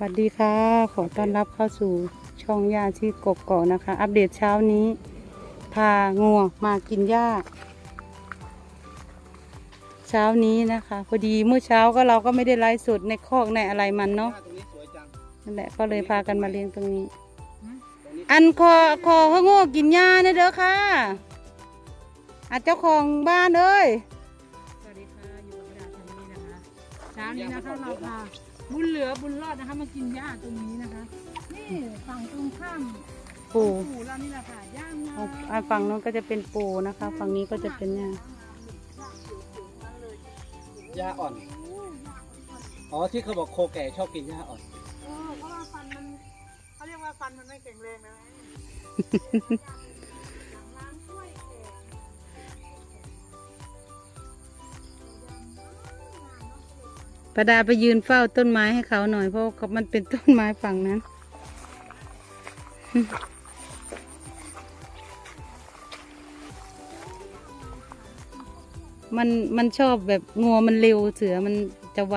สวัสดีค่ะ ขอต้อนรับเข้าสู่ช่องยาชีกกอกนะคะ อัปเดตเช้านี้ พางัวมากินหญ้า เช้านี้นะคะ พอดีเมื่อเช้าก็เราก็ไม่ได้ไลฟ์สดในคอกในอะไรมันเนาะนั่นแหละก็เลยพากันมาเลี้ยงตรงนี้ตรงนี้อันคอคอเขาโง่กินหญ้าเนี่ยเด้อค่ะอาเจ้าของบ้านเอ้ยสวัสดีค่ะอยู่กับดาชันนี่นะคะเช้านี้นะคะเราพา บุญเหลือบุญรอดนะคะมากินหญ้าตรงนี้นะคะ นี่ฝั่งตรงข้ามปูปู่เรานี่แหละค่ะย่างงาอะอะฝั่งนู้นก็จะเป็นปูนะคะ ฝั่งนี้ก็จะเป็นหญ้าหญ้าอ่อน อ๋อที่เขาบอกโคแก่ชอบกินหญ้าอ่อนเออเพราะว่าฟันมันเขาเรียกว่าฟันมันไม่แข็งแรงนะ ประดาไปยืนเฝ้าต้นไม้ให้เขาหน่อยเพราะเขามันเป็นต้นไม้ฝั่งนั้นมันมันชอบแบบงัวมันเร็วเสือมันจะไว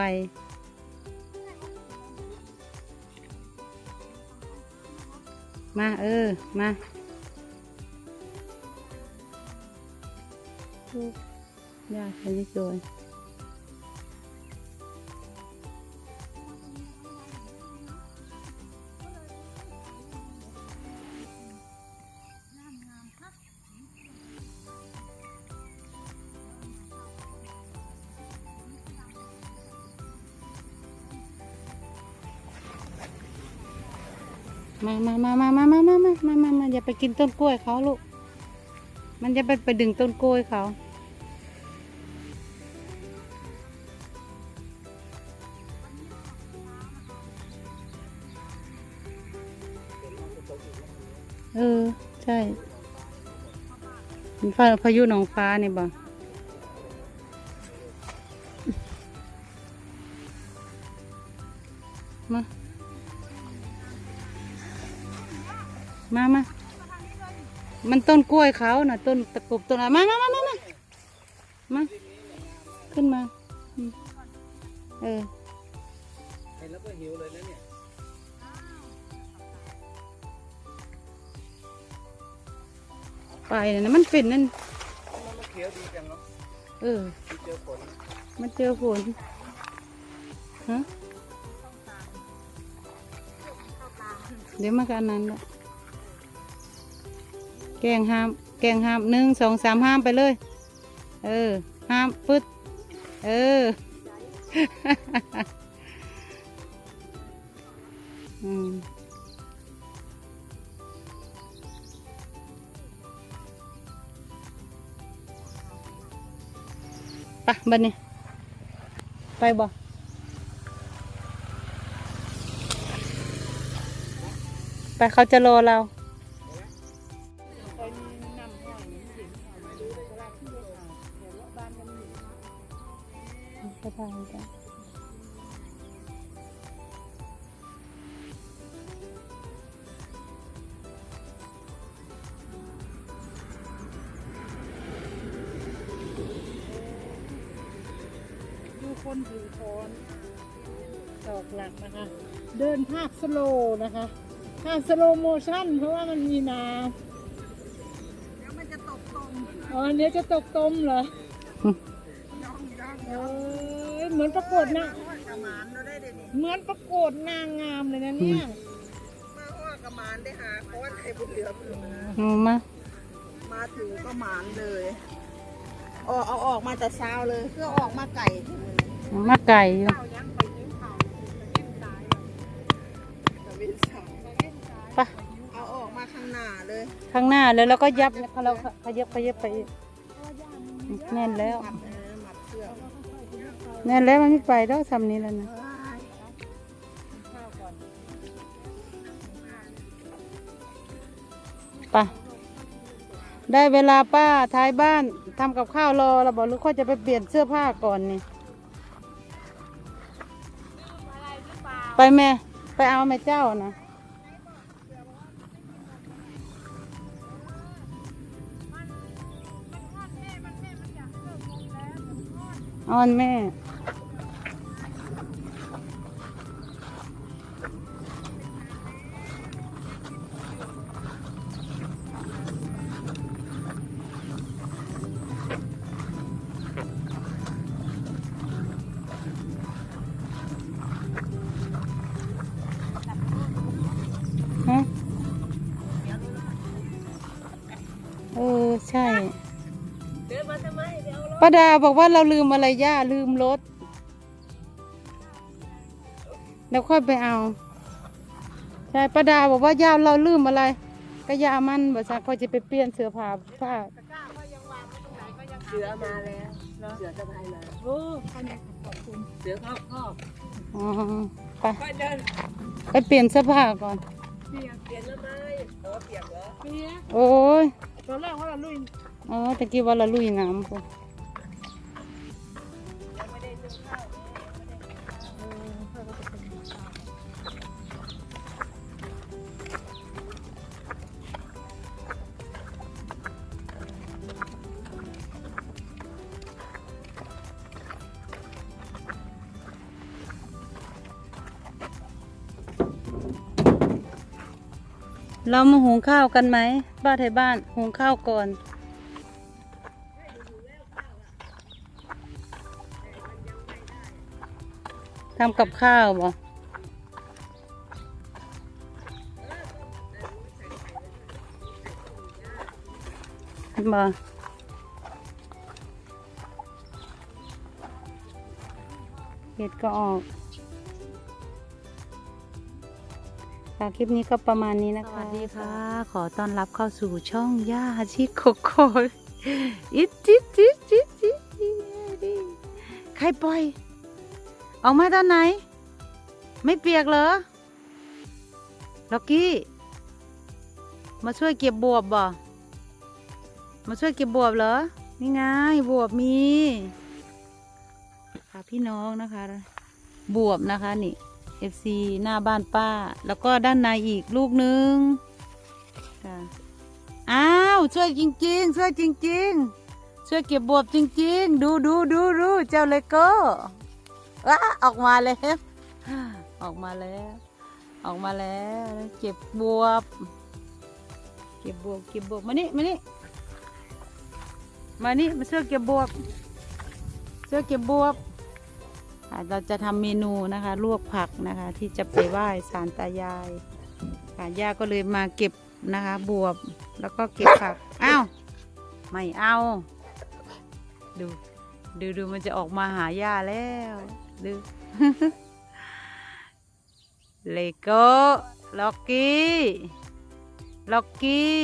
มาเออ มาลูกยากไปนิดเดียว มามามามามามามามามามามาอย่าไปกินต้นกล้วยเขาลูก มันจะไปไปดึงต้นกล้วยเขาเออ ใช่ฟ้าพายุหนองฟ้านี่บ่มา มามามันต้นกล้วยเขาน่ะ ต้นตะกบต้นอะไรมามามามามามาขึ้นมาอืมเออเห็นแล้วก็หิวเลยนะเนี่ยไปนะมันเป็นนั่นมันมะเขียวดีจังเนาะเออที่เจอฝนมันเจอฝนฮะเดี๋ยวมากันนั้นละ แกงห้าม แกงห้ามหนึ่งสองสามห้ามไปเลย เออ ห้ามปึ๊ดเอออืมไปะบันนี้ไปบ่ไปเขาจะรอเรา ไปทางกันดูคนถือค้อนดอกหลักนะคะ เดินภาพสโลว์นะคะภาพสโลโมชั่น เพราะว่ามันมีน้ำเดี๋ยวมันจะตกตมอ๋อเนี้ยวจะตกตมเหรอเออ เหมือนประกวดนะเหมือนประกวดนางงามเลยนะเนี่ยมาอ้อกระมานได้หาเพราะว่าไทยบุญเหลือมอยู่นะเอามามาถึงก็หมานเลยออกเอาออกมาแต่เช้าเลยเพื่อออกมาไก่เอามาไก่อยู่ตะวินสาวไปะเอาออกมาข้างหน้าเลย ข้างหน้าเลยแล้วก็ยับเราขยับขยับไปอีกแน่นแล้ว น่นแล้วมันไม่ไปแล้วทำนี้แล้วนะไปะได้เวลาป้าท้ายบ้านทำกับข้าวรอเราบอกลูกเขาจะไปเปลี่ยนเสื้อผ้าก่อนนี่ ไปแม่ ไปเอาแม่เจ้านะออนแม่ ใช่ เดินมาทำไมเดี๋ยวรถป้าดาบอกว่าเราลืมอะไรย่าลืมรถ แล้วค่อยไปเอา ใช่ป้าดาบอกว่าย่าเราลืมอะไร ก็ยามันบอกว่าเขาจะไปเปลี่ยนเสื้อผ้าผ้าเสือมาแล้วเสือสะพายมาโอ้ขอบขอบคุณเสือครอบครอบอ๋อไปไปเดินไปเปลี่ยนเสื้อผ้าก่อน เปียกเปลี่ยนแล้วไหมเออเปียกเหรอเปียก โอ้ย ตอนแรกว่าเราลุยอ๋อตะกี้ว่าเราลุยน้ำพุ่นยังไม่ได้นึ่งข้าวเออข้าวก็จะเป็นข้าวเรามาหุงข้าวกันไหม บ้านไทยบ้านหุงข้าวก่อน ทำกับข้าวบ่บ่เห็ดก็ออก ค่ะ คลิปนี้ก็ประมาณนี้นะคะสวัสดีค่ะ ขอต้อนรับเข้าสู่ช่องย่าชิโกโกยอิจิจิจิจิจิใครปล่อย ออกมาตอนไหน ไม่เปียกเหรอ ล็อกกี้ มาช่วยเก็บบวบบ่มาช่วยเก็บบวบเหรอ นี่ไงบวบมี ค่ะพี่น้องนะคะ บวบนะคะนี่ FC หน้าบ้านป้า แล้วก็ด้านในอีกลูกนึงค่ะอ้าวช่วยจริง ๆ ช่วยจริง ๆ ช่วยเก็บบวบจริง ๆ ดูดูดูดูเจ้าเลโก้ว้าออกมาแล้วออกมาแล้ว ออกมาแล้วเก็บบวบ เก็บบวบเก็บบวบมานี่มานี่มานี่มาช่วยเก็บบวบช่วยเก็บบวบ เราจะทำเมนูนะคะลวกผักนะคะ ที่จะไปไหว้สารตายายค่ะย่าก็เลยมาเก็บนะคะ บวบแล้วก็เก็บผักอ้าวไม่เอาดูดูดูมันจะออกมาหาย่าแล้วดูเลโก้ล็อกกี้ล็อกกี้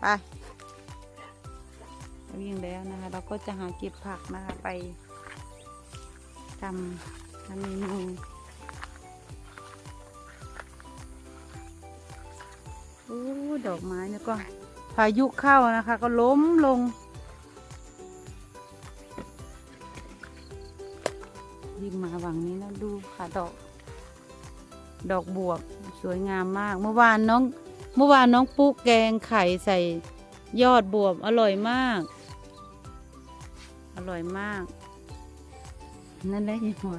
ไปวิ่งแล้วนะคะ เราก็จะหาเก็บผักนะคะไป ทำทำเมนูโอ้ดอกไม้นี่ก็พายุเข้านะคะ ก็ล้มลงยิ่งมาหวังนี้นะดูค่ะดอก ดอกบวบสวยงามมาก เมื่อวานน้อง เมื่อวานน้องปุ๊กแกงไข่ใส่ยอดบวบอร่อยมาก อร่อยมาก นั่นแหละยี่หัว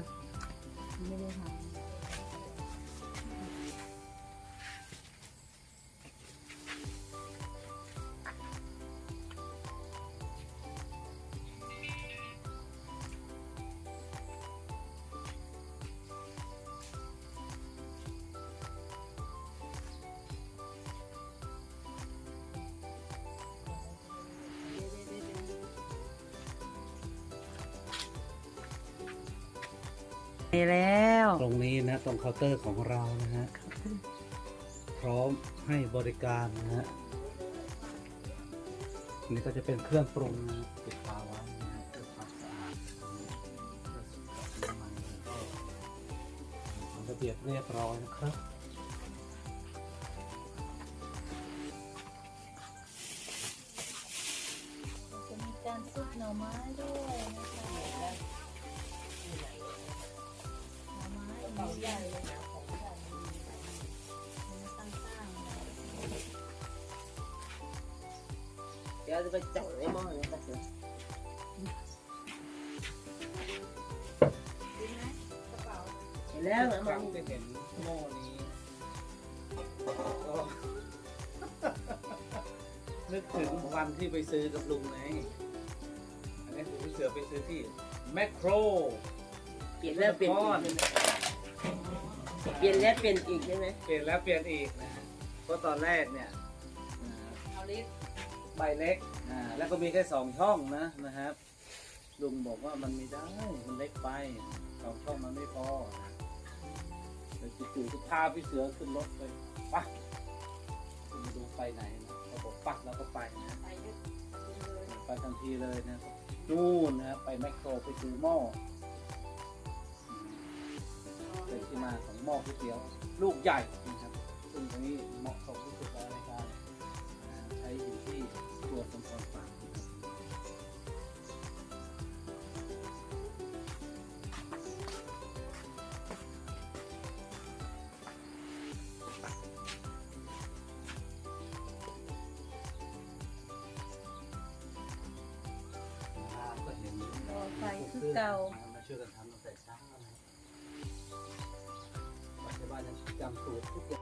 ไม่ได้ทำ นี่แล้ว ตรงนี้นะตรงเคาน์เตอร์ของเรานะฮะพร้อมให้บริการนะฮะนี่ก็จะเป็นเครื่องปรุงนะปิดฝาไว้นะฮะเพื่อความสะอาดมันระเบียบเรียบร้อยนะครับ ใหญ่เลยนะของใหญ่มันตั้งๆเลยเดี๋ยวจะไปจับในหม้อเลยก็เสือเห็นแล้วนะคมัรั้นงที่เห็นหม้อนี้ก็นึกถึงวันที่ไปซื้อกับลุงไงอันนี้คือพี่เสือไปซื้อที่แมคโครเปลี่ยนแล้วเปลี่ยนอีก เปลี่ยนแล้วเปลี่ยนอีกใช่ไหมเปลี่ยนแล้วเปลี่ยนอีกนะเพราะตอนแรกเนี่ยเอาลิฟใบเล็กอ่าแล้วก็มีแค่สองช่องนะนะครับลุงบอกว่ามันไม่ได้มันเล็กไปสองช่องมันไม่พอเลยจู่ๆก็พาพี่เสือขึ้นรถไปปะคุณมาดูไปไหนนะเขาบอกปักแล้วก็ไปนะ ไปเยอะเลยไปทันทีเลยนะครับนู่นนะครับไปแมคโครไปซื้อหม้อ หม้อก๋วยเตี๋ยวลูกใหญ่นะครับซึ่งตรงนี้เหมาะสมที่สุดแล้วในการใช้อยู่ที่ตัวสมพรฝากนะครับน้ำก็เห็นรอไฟคือเก่า มาช่ว